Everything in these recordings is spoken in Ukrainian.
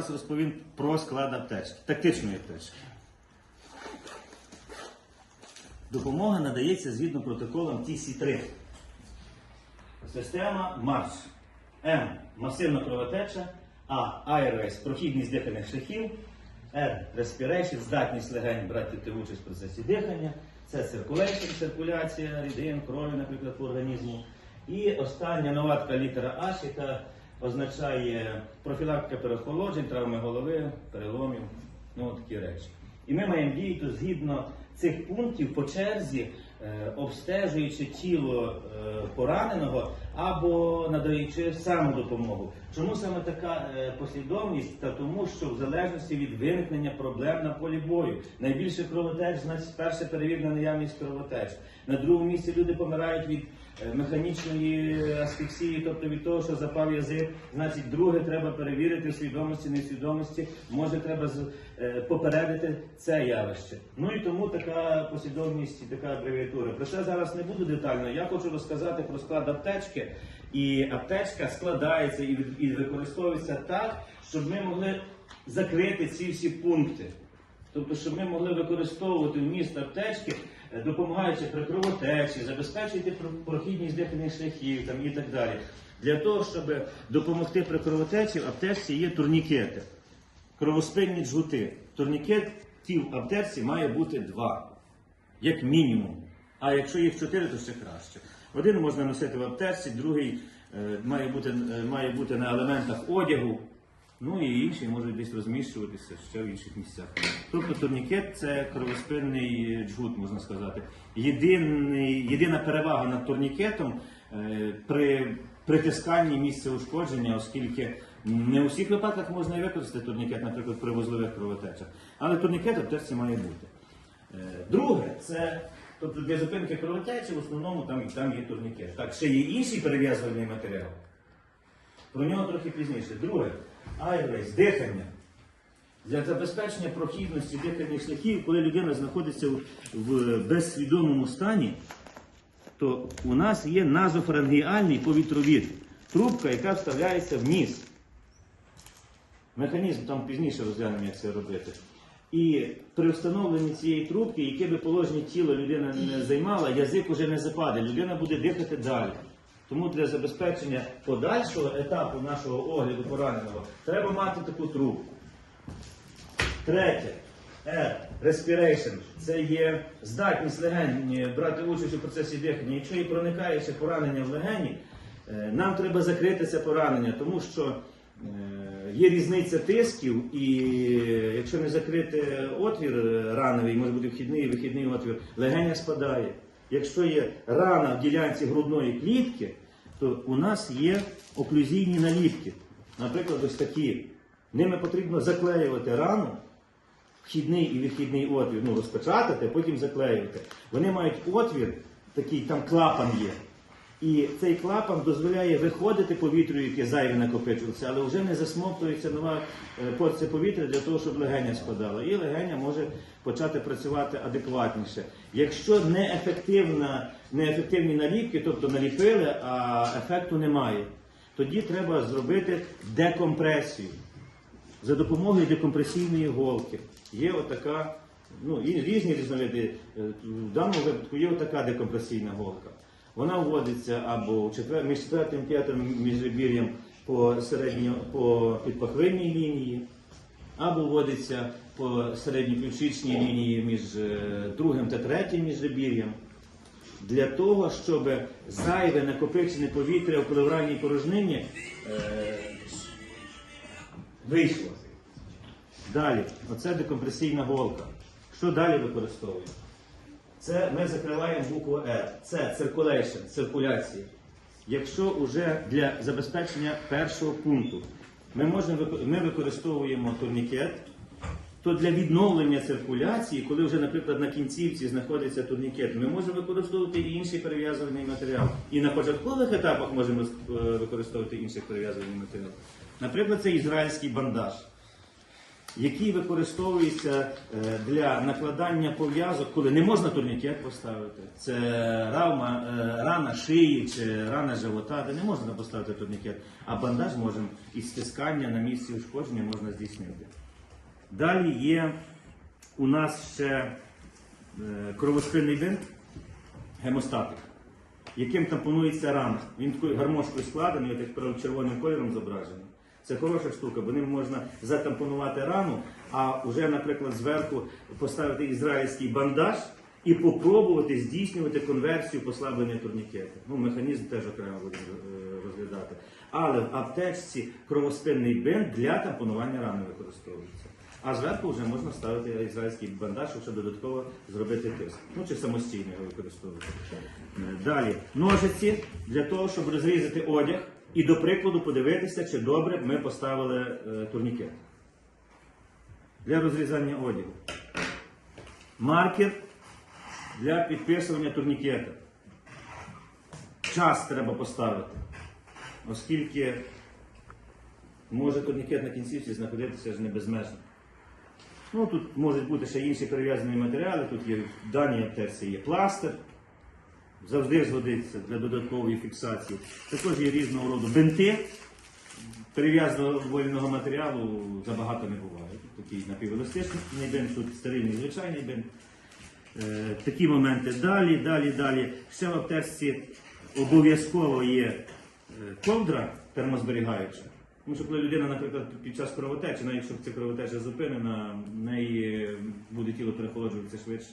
Зараз розповім про склад аптечки, тактичної аптечки. Допомога надається згідно протоколам TC3. Система Марш. М. Масивна кровотеча. А. Аервейс прохідність дихальних шляхів. Р. Respiration, здатність легень брати участь в процесі дихання. Це circulation, циркуляція рідин, крові, наприклад, по організму. І остання новатка літера H, яка означає профілактика переохолоджень, травми голови, переломів, ну такі речі. І ми маємо діяти згідно цих пунктів по черзі, е, обстежуючи тіло е, пораненого або надаючи самодопомогу. Чому саме така е, послідовність? Та тому, що в залежності від виникнення проблем на полі бою найбільше кровотеч, значить перше перевірена наявність кровотеч. На другому місці люди помирають від механічної асфіксії, тобто від того, що запав язик. Значить, друге треба перевірити в свідомості, несвідомості. Може, треба е, попередити це явище. Ну і тому така послідовність така абревіатура. Про це зараз не буду детально. Я хочу розказати про склад аптечки. І аптечка складається і, використовується так, щоб ми могли закрити ці всі пункти. Тобто, щоб ми могли використовувати вміст аптечки, е, допомагаючи при кровотечі, забезпечити прохідність дихальних шляхів там, і так далі. Для того, щоб допомогти при кровотечі, в аптечці є турнікети, кровоспинні джгути. Турнікетів в аптечці має бути два, як мінімум. А якщо їх чотири, то ще краще. Один можна носити в аптечці, другий е, має бути, е, має бути на елементах одягу. Ну і інші можуть десь розміщуватися ще в інших місцях. Тобто турнікет це кровоспинний джгут, можна сказати. Єдиний, єдина перевага над турнікетом е, при притисканні місця ушкодження, оскільки не у всіх випадках можна використати турнікет, наприклад, при вузлових кровотечах. Але турнікет аптечці має бути. Е, Друге, це тобто для зупинки кровотечі в основному там, там є турнікет. Так, ще є інший перев'язувальний матеріал. Про нього трохи пізніше. Друге, айрвейс, дихання. Для забезпечення прохідності дихальних шляхів, коли людина знаходиться в, безсвідомому стані, то у нас є назофарингіальний повітровід. Трубка, яка вставляється в ніс. Механізм там пізніше розглянемо, як це робити. І при встановленні цієї трубки, яке би положення тіла людина не займала, язик уже не западе, людина буде дихати далі. Тому для забезпечення подальшого етапу нашого огляду пораненого треба мати таку трубку. Третє. R. Respiration. Це є здатність легень брати участь у процесі дихання. Якщо і проникає ще поранення в легені, е, нам треба закрити це поранення, тому що е, є різниця тисків, і якщо не закрити отвір е, рановий, може бути вхідний і вихідний отвір, легеня спадає. Якщо є рана в ділянці грудної клітки, то у нас є оклюзійні наліпки. Наприклад, ось такі. Ними потрібно заклеювати рану, вхідний і вихідний отвір, ну, розпечатати, потім заклеювати. Вони мають отвір, такий там клапан є. І цей клапан дозволяє виходити повітрю, яке зайве накопичувалося, але вже не засмоктується нова е, порція повітря для того, щоб легеня спадала. І легеня може почати працювати адекватніше. Якщо неефективна, неефективні наліпки, тобто наліпили, а ефекту немає, тоді треба зробити декомпресію за допомогою декомпресійної голки. Є отака, ну і різні різновиди. Е, В даному випадку є отака декомпресійна голка. Вона вводиться або в четвер, між четвертим і п'ятим міжребір'ям по середньо по підпахвинній лінії, або вводиться по середньоключичній лінії між е, другим та третім міжребір'ям. Для того, щоб зайве накопичене повітря в плевральній порожнині е, вийшло. Далі, оце декомпресійна голка. Що далі використовуємо? Це ми закриваємо букву R. Це circulation, циркуляція. Якщо вже для забезпечення першого пункту ми, можемо, ми використовуємо турнікет, то для відновлення циркуляції, коли вже, наприклад, на кінцівці знаходиться турнікет, ми можемо використовувати і інший перев'язувальний матеріал. І на початкових етапах можемо е, використовувати інший перев'язувальний матеріал. Наприклад, це ізраїльський бандаж. Який використовується е, для накладання пов'язок, коли не можна турнікет поставити. Це равма, е, рана шиї чи рана живота, де не можна поставити турнікет, а бандаж можемо із стискання на місці ушкодження можна здійснити. Далі є у нас ще е, кровоспинний бинт, гемостатик, яким тампонується рана. Він такою гармошкою складений, от як червоним кольором зображений. Це хороша штука, бо ним можна затампонувати рану, а вже, наприклад, зверху поставити ізраїльський бандаж і попробувати здійснювати конверсію послаблення турнікету. Ну, механізм теж окремо будемо е, розглядати. Але в аптечці кровоспинний бинт для тампонування рани використовується. А зверху вже можна ставити ізраїльський бандаж, щоб додатково зробити тиск. Ну чи самостійно його використовувати. Е, Далі ножиці для того, щоб розрізати одяг і до прикладу подивитися, чи добре ми поставили е, турнікет. Для розрізання одягу. Маркер для підписування турнікета. Час треба поставити, оскільки може турнікет на кінцівці знаходитися ж не безмежно. Ну, тут можуть бути ще інші перев'язані матеріали. Тут є в даній аптеці є пластир, завжди згодиться для додаткової фіксації. Також є різного роду бинти. Перев'язаного вольного матеріалу забагато не буває. Такий напівеластичний бинт, тут стерильний звичайний бинт. Е, такі моменти далі, далі, далі. Ще в аптечці обов'язково є е, ковдра термозберігаюча. Тому що коли людина, наприклад, під час кровотечі, навіть якщо ця кровотеча зупинена, в неї буде тіло перехолоджуватися швидше.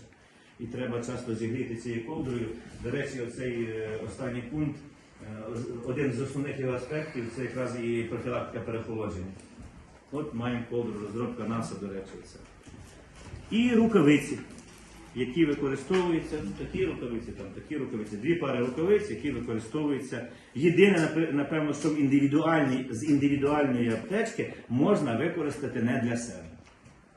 І треба часто зігріти цією ковдрою. До речі, оцей е, останній пункт, е, один з основних його аспектів це якраз і профілактика перехолодження. От маємо ковдру, розробка НАСА, до речі, це. І рукавиці, які використовуються, ну, такі рукавиці, там такі рукавиці, дві пари рукавиць, які використовуються. Єдине, напевно, що в індивідуальній, з індивідуальної аптечки можна використати не для себе,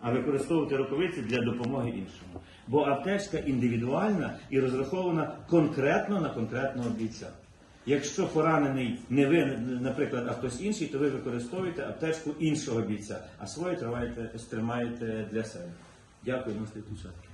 а використовувати рукавиці для допомоги іншому. Бо аптечка індивідуальна і розрахована конкретно на конкретного бійця. Якщо поранений не ви, наприклад, а хтось інший, то ви використовуєте аптечку іншого бійця, а свою тримаєте, тримаєте для себе. Дякую, можете включати.